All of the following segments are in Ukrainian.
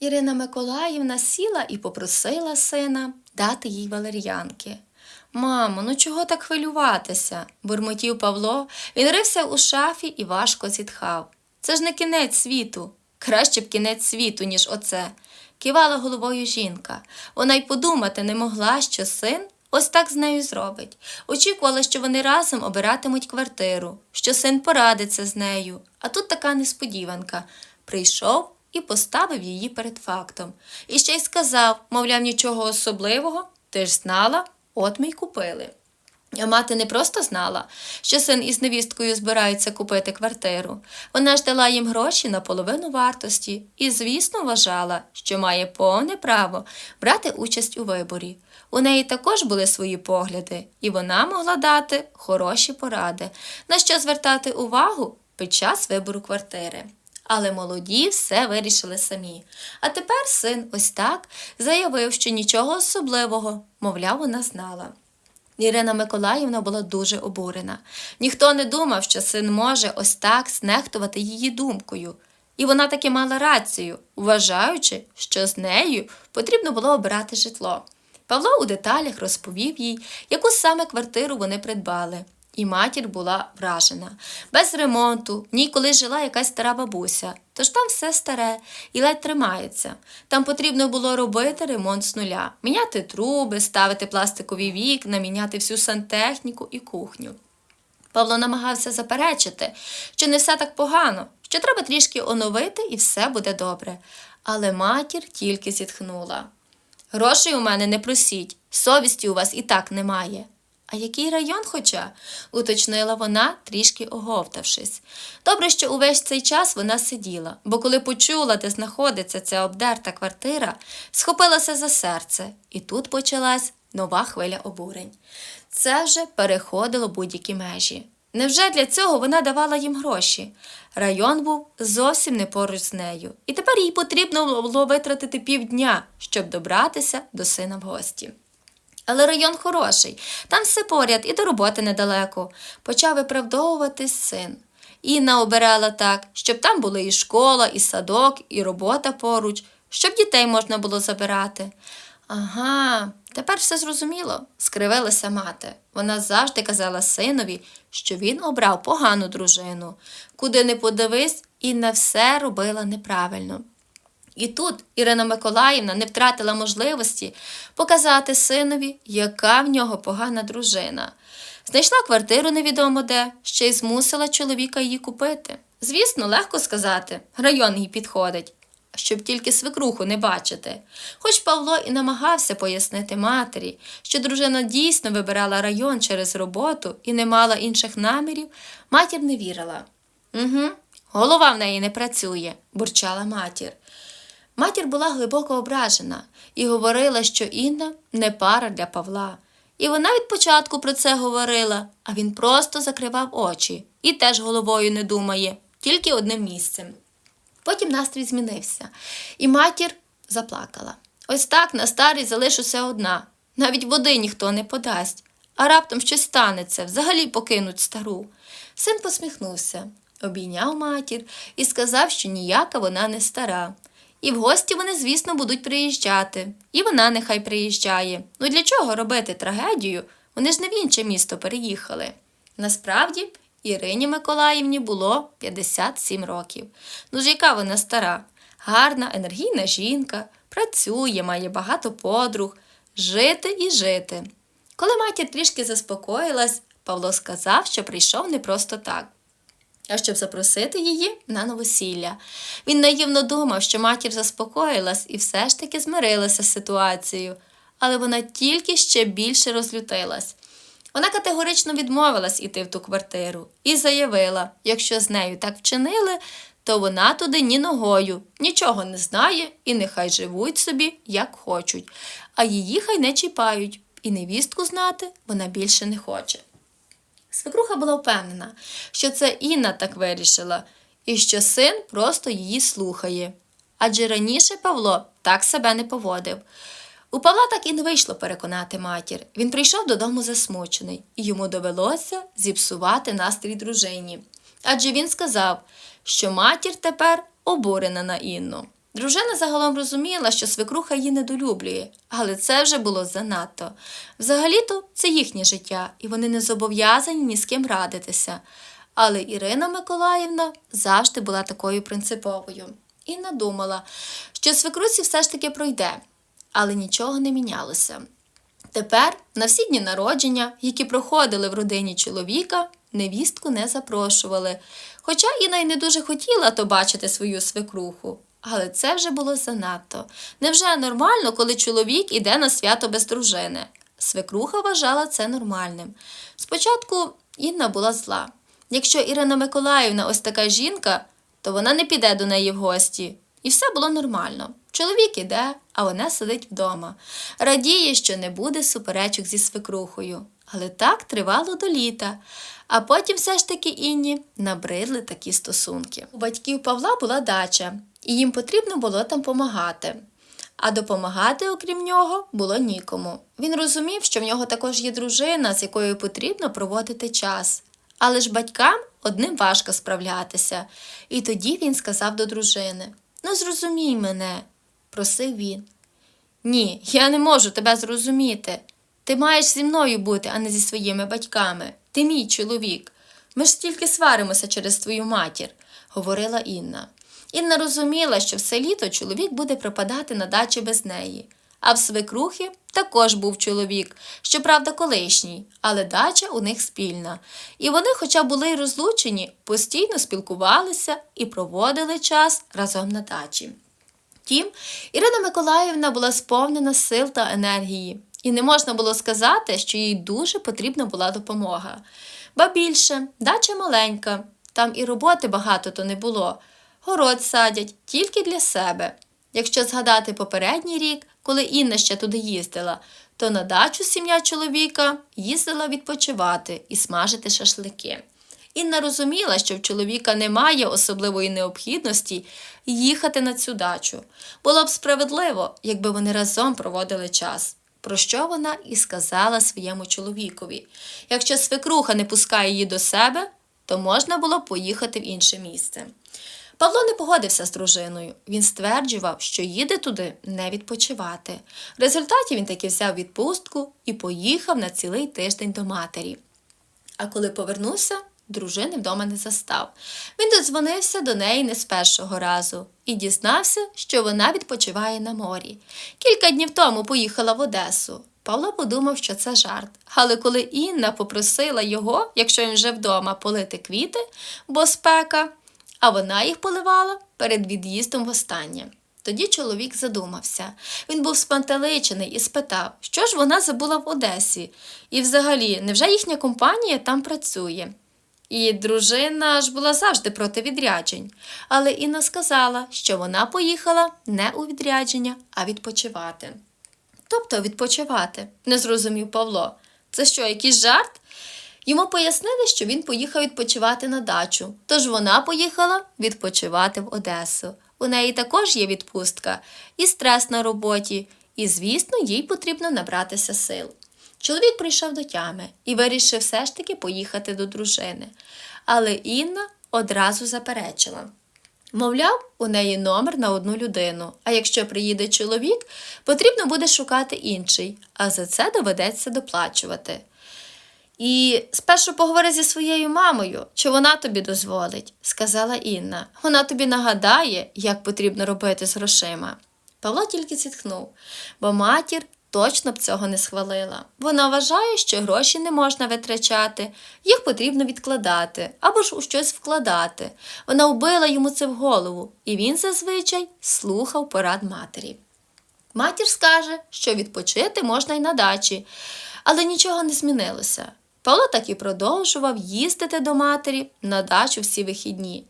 Ірина Миколаївна сіла і попросила сина дати їй валер'янки. Мамо, ну чого так хвилюватися? бурмотів Павло. Він рився у шафі і важко зітхав. Це ж не кінець світу. Краще б кінець світу, ніж оце. Кивала головою жінка. Вона й подумати не могла, що син ось так з нею зробить. Очікувала, що вони разом обиратимуть квартиру, що син порадиться з нею. А тут така несподіванка. Прийшов і поставив її перед фактом. І ще й сказав, мовляв, нічого особливого, ти ж знала, от ми й купили. А мати не просто знала, що син із невісткою збираються купити квартиру. Вона ж дала їм гроші на половину вартості і, звісно, вважала, що має повне право брати участь у виборі. У неї також були свої погляди, і вона могла дати хороші поради, на що звертати увагу під час вибору квартири. Але молоді все вирішили самі. А тепер син ось так заявив, що нічого особливого, мовляв, вона знала. Ірина Миколаївна була дуже обурена. Ніхто не думав, що син може ось так знехтувати її думкою. І вона таки мала рацію, вважаючи, що з нею потрібно було обирати житло. Павло у деталях розповів їй, яку саме квартиру вони придбали. І матір була вражена. Без ремонту, в ній колись жила якась стара бабуся, тож там все старе і ледь тримається. Там потрібно було робити ремонт з нуля, міняти труби, ставити пластикові вікна, міняти всю сантехніку і кухню. Павло намагався заперечити, що не все так погано, що треба трішки оновити і все буде добре. Але матір тільки зітхнула. Грошей у мене не просіть, совісті у вас і так немає. А який район хоча? уточнила вона, трішки оговтавшись. Добре, що увесь цей час вона сиділа, бо коли почула, де знаходиться ця обдерта квартира, схопилася за серце, і тут почалась нова хвиля обурень. Це вже переходило будь-які межі. Невже для цього вона давала їм гроші? Район був зовсім не поруч з нею, і тепер їй потрібно було витратити півдня, щоб добратися до сина в гості. Але район хороший, там все поряд і до роботи недалеко. Почав виправдовуватись син. Інна обирала так, щоб там були і школа, і садок, і робота поруч, щоб дітей можна було забирати. Ага, тепер все зрозуміло, скривилася мати. Вона завжди казала синові, що він обрав погану дружину. Куди не подивись, Інна все робила неправильно. І тут Ірина Миколаївна не втратила можливості показати синові, яка в нього погана дружина. Знайшла квартиру невідомо де, ще й змусила чоловіка її купити. Звісно, легко сказати, район їй підходить, щоб тільки свекруху не бачити. Хоч Павло і намагався пояснити матері, що дружина дійсно вибирала район через роботу і не мала інших намірів, матір не вірила. Угу, голова в неї не працює, бурчала матір. Матір була глибоко ображена і говорила, що Інна не пара для Павла. І вона від початку про це говорила, а він просто закривав очі і теж головою не думає, тільки одним місцем. Потім настрій змінився, і матір заплакала. Ось так на старій залишуся одна. Навіть води ніхто не подасть, а раптом щось станеться, взагалі покинуть стару. Син посміхнувся, обійняв матір і сказав, що ніяка вона не стара. І в гості вони, звісно, будуть приїжджати. І вона нехай приїжджає. Ну для чого робити трагедію? Вони ж не в інше місто переїхали. Насправді, Ірині Миколаївні було 57 років. Ну ж яка вона стара, гарна, енергійна жінка, працює, має багато подруг, жити і жити. Коли матір трішки заспокоїлась, Павло сказав, що прийшов не просто так щоб запросити її на новосілля. Він наївно думав, що матір заспокоїлась і все ж таки змирилася з ситуацією, але вона тільки ще більше розлютилась. Вона категорично відмовилась іти в ту квартиру і заявила, якщо з нею так вчинили, то вона туди ні ногою, нічого не знає і нехай живуть собі, як хочуть, а її хай не чіпають, і невістку знати вона більше не хоче. Свекруха була впевнена, що це Інна так вирішила, і що син просто її слухає. Адже раніше Павло так себе не поводив. У Павла так і не вийшло переконати матір. Він прийшов додому засмучений, і йому довелося зіпсувати настрій дружині. Адже він сказав, що матір тепер обурена на Інну. Дружина загалом розуміла, що свекруха її недолюблює, але це вже було занадто. Взагалі-то це їхнє життя, і вони не зобов'язані ні з ким радитися. Але Ірина Миколаївна завжди була такою принциповою. Інна думала, що свекруці все ж таки пройде, але нічого не мінялося. Тепер на всі дні народження, які проходили в родині чоловіка, невістку не запрошували. Хоча Інна й не дуже хотіла то бачити свою свекруху. Але це вже було занадто. Невже нормально, коли чоловік іде на свято без дружини? Свекруха вважала це нормальним. Спочатку Інна була зла. Якщо Ірина Миколаївна ось така жінка, то вона не піде до неї в гості. І все було нормально. Чоловік іде, а вона сидить вдома. Радіє, що не буде суперечок зі свекрухою. Але так тривало до літа. А потім все ж таки Інні набридли такі стосунки. У батьків Павла була дача, і їм потрібно було там помагати. А допомагати, окрім нього, було нікому. Він розумів, що в нього також є дружина, з якою потрібно проводити час. Але ж батькам одним важко справлятися. І тоді він сказав до дружини: Ну, зрозумій мене, просив він. Ні, я не можу тебе зрозуміти. Ти маєш зі мною бути, а не зі своїми батьками. Ти мій чоловік. Ми ж тільки сваримося через твою матір, говорила Інна. Інна розуміла, що все літо чоловік буде пропадати на дачі без неї. А в свекрухи також був чоловік, щоправда, колишній, але дача у них спільна. І вони, хоча були й розлучені, постійно спілкувалися і проводили час разом на дачі. Втім, Ірина Миколаївна була сповнена сил та енергії, і не можна було сказати, що їй дуже потрібна була допомога. Ба більше, дача маленька, там і роботи багато то не було. Город садять тільки для себе. Якщо згадати попередній рік, коли Інна ще туди їздила, то на дачу сім'я чоловіка їздила відпочивати і смажити шашлики. Інна розуміла, що в чоловіка немає особливої необхідності їхати на цю дачу. Було б справедливо, якби вони разом проводили час. Про що вона і сказала своєму чоловікові. Якщо свекруха не пускає її до себе, то можна було поїхати в інше місце. Павло не погодився з дружиною. Він стверджував, що їде туди не відпочивати. В результаті він таки взяв відпустку і поїхав на цілий тиждень до матері. А коли повернувся, дружини вдома не застав. Він додзвонився до неї не з першого разу і дізнався, що вона відпочиває на морі. Кілька днів тому поїхала в Одесу. Павло подумав, що це жарт. Але коли Інна попросила його, якщо він вже вдома, полити квіти, бо спека, а вона їх поливала перед від'їздом востаннє. Тоді чоловік задумався. Він був спантеличений і спитав, що ж вона забула в Одесі. І взагалі, невже їхня компанія там працює? І дружина ж була завжди проти відряджень. Але Інна сказала, що вона поїхала не у відрядження, а відпочивати. Тобто відпочивати, не зрозумів Павло. Це що, якийсь жарт? Йому пояснили, що він поїхав відпочивати на дачу, тож вона поїхала відпочивати в Одесу. У неї також є відпустка і стрес на роботі, і, звісно, їй потрібно набратися сил. Чоловік прийшов до тями і вирішив все ж таки поїхати до дружини. Але Інна одразу заперечила. Мовляв, у неї номер на одну людину, а якщо приїде чоловік, потрібно буде шукати інший, а за це доведеться доплачувати. І спершу поговори зі своєю мамою, чи вона тобі дозволить, сказала Інна. Вона тобі нагадає, як потрібно робити з грошима. Павло тільки зітхнув, бо матір точно б цього не схвалила. Вона вважає, що гроші не можна витрачати, їх потрібно відкладати або ж у щось вкладати. Вона вбила йому це в голову, і він зазвичай слухав порад матері. Матір скаже, що відпочити можна й на дачі, але нічого не змінилося. Павло так і продовжував їздити до матері на дачу всі вихідні.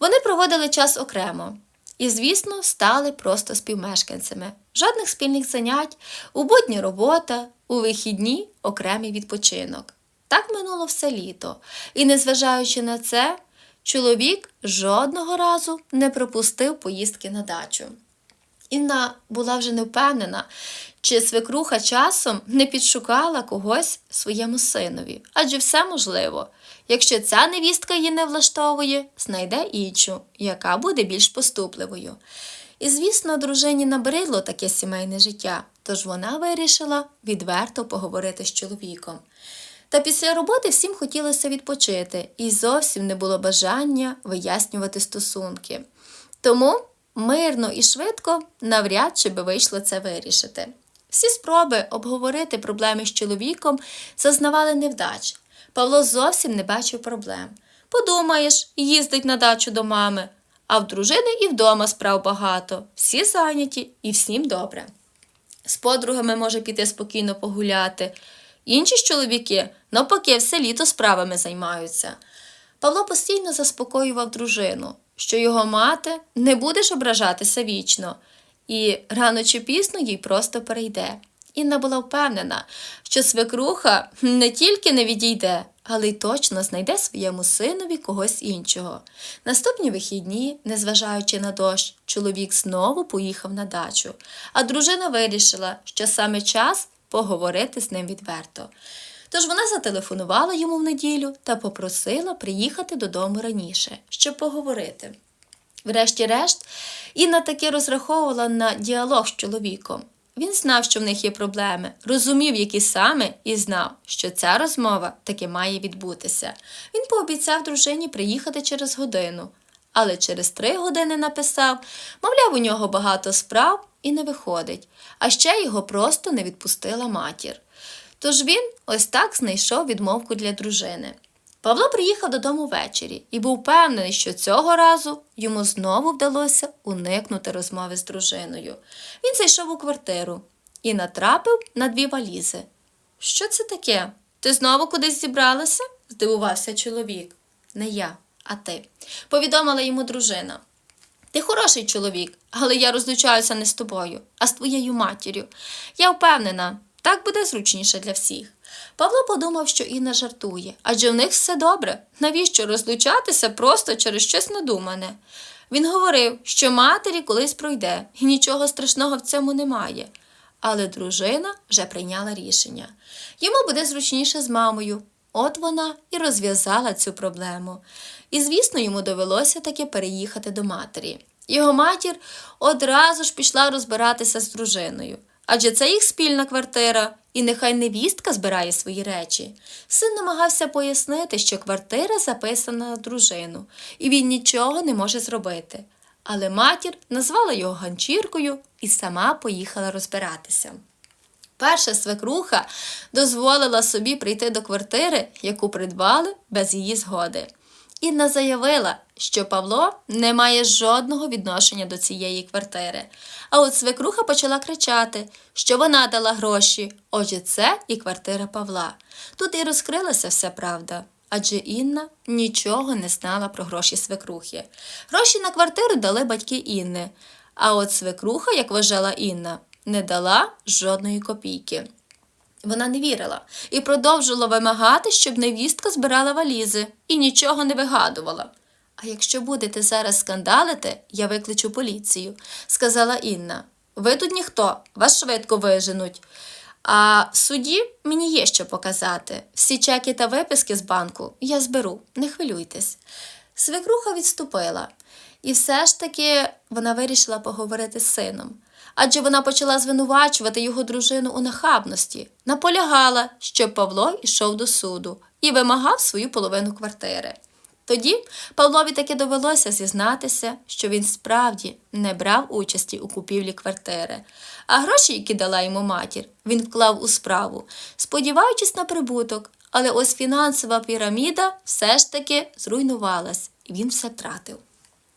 Вони проводили час окремо і, звісно, стали просто співмешканцями. Жодних спільних занять, у будні робота, у вихідні окремий відпочинок. Так минуло все літо, і, незважаючи на це, чоловік жодного разу не пропустив поїздки на дачу. Інна була вже не впевнена, чи свекруха часом не підшукала когось своєму синові, адже все можливо. Якщо ця невістка її не влаштовує, знайде іншу, яка буде більш поступливою. І, звісно, дружині набридло таке сімейне життя, тож вона вирішила відверто поговорити з чоловіком. Та після роботи всім хотілося відпочити, і зовсім не було бажання вияснювати стосунки. Тому мирно і швидко навряд чи би вийшло це вирішити. Всі спроби обговорити проблеми з чоловіком зазнавали невдач. Павло зовсім не бачив проблем. Подумаєш, їздить на дачу до мами, а в дружини і вдома справ багато, всі зайняті і всім добре. З подругами може піти спокійно погуляти. Інші ж чоловіки, навпаки, все літо справами займаються. Павло постійно заспокоював дружину, що його мати не будеш ображатися вічно, і рано чи пізно їй просто перейде. Інна була впевнена, що свекруха не тільки не відійде, але й точно знайде своєму синові когось іншого. Наступні вихідні, незважаючи на дощ, чоловік знову поїхав на дачу, а дружина вирішила, що саме час поговорити з ним відверто. Тож вона зателефонувала йому в неділю та попросила приїхати додому раніше, щоб поговорити. Врешті-решт, Інна таки розраховувала на діалог з чоловіком. Він знав, що в них є проблеми, розумів, які саме, і знав, що ця розмова таки має відбутися. Він пообіцяв дружині приїхати через годину, але через три години написав, мовляв, у нього багато справ і не виходить, а ще його просто не відпустила матір. Тож він ось так знайшов відмовку для дружини. Павло приїхав додому ввечері і був впевнений, що цього разу йому знову вдалося уникнути розмови з дружиною. Він зайшов у квартиру і натрапив на дві валізи. Що це таке? Ти знову кудись зібралася? здивувався чоловік. Не я, а ти, повідомила йому дружина. Ти хороший чоловік, але я розлучаюся не з тобою, а з твоєю матір'ю. Я впевнена, так буде зручніше для всіх. Павло подумав, що Інна жартує, адже в них все добре. Навіщо розлучатися просто через щось надумане? Він говорив, що матері колись пройде, і нічого страшного в цьому немає. Але дружина вже прийняла рішення. Йому буде зручніше з мамою. От вона і розв'язала цю проблему. І, звісно, йому довелося таки переїхати до матері. Його матір одразу ж пішла розбиратися з дружиною, адже це їх спільна квартира, і нехай невістка збирає свої речі. Син намагався пояснити, що квартира записана на дружину, і він нічого не може зробити. Але матір назвала його ганчіркою і сама поїхала розбиратися. Перша свекруха дозволила собі прийти до квартири, яку придбали без її згоди. Інна заявила, що Павло не має жодного відношення до цієї квартири. А от свекруха почала кричати, що вона дала гроші. Отже, це і квартира Павла. Тут і розкрилася вся правда. Адже Інна нічого не знала про гроші свекрухи. Гроші на квартиру дали батьки Інни. А от свекруха, як вважала Інна, не дала жодної копійки. Вона не вірила і продовжувала вимагати, щоб невістка збирала валізи і нічого не вигадувала. А якщо будете зараз скандалити, я викличу поліцію, сказала Інна. Ви тут ніхто, вас швидко виженуть. А в суді мені є що показати. Всі чеки та виписки з банку я зберу, не хвилюйтесь. Свекруха відступила, і все ж таки вона вирішила поговорити з сином. Адже вона почала звинувачувати його дружину у нахабності, наполягала, щоб Павло йшов до суду і вимагав свою половину квартири. Тоді Павлові таки довелося зізнатися, що він справді не брав участі у купівлі квартири, а гроші, які дала йому матір, він вклав у справу, сподіваючись на прибуток, але ось фінансова піраміда все ж таки зруйнувалась, і він все втратив.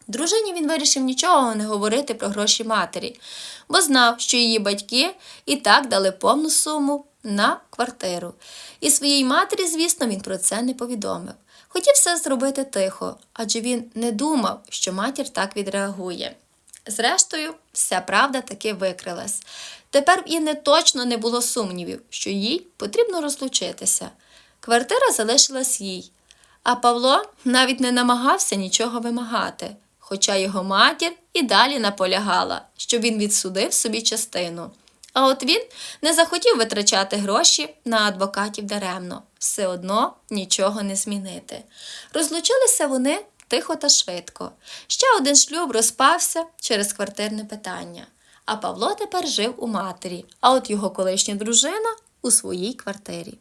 Дружині він вирішив нічого не говорити про гроші матері, бо знав, що її батьки і так дали повну суму на квартиру. І своїй матері, звісно, він про це не повідомив. Хотів все зробити тихо, адже він не думав, що матір так відреагує. Зрештою, вся правда таки викрилась. Тепер в Інни точно не було сумнівів, що їй потрібно розлучитися. Квартира залишилась їй, а Павло навіть не намагався нічого вимагати, хоча його матір і далі наполягала, щоб він відсудив собі частину. А от він не захотів витрачати гроші на адвокатів даремно, все одно нічого не змінити. Розлучилися вони тихо та швидко. Ще один шлюб розпався через квартирне питання. А Павло тепер жив у матері, а от його колишня дружина у своїй квартирі.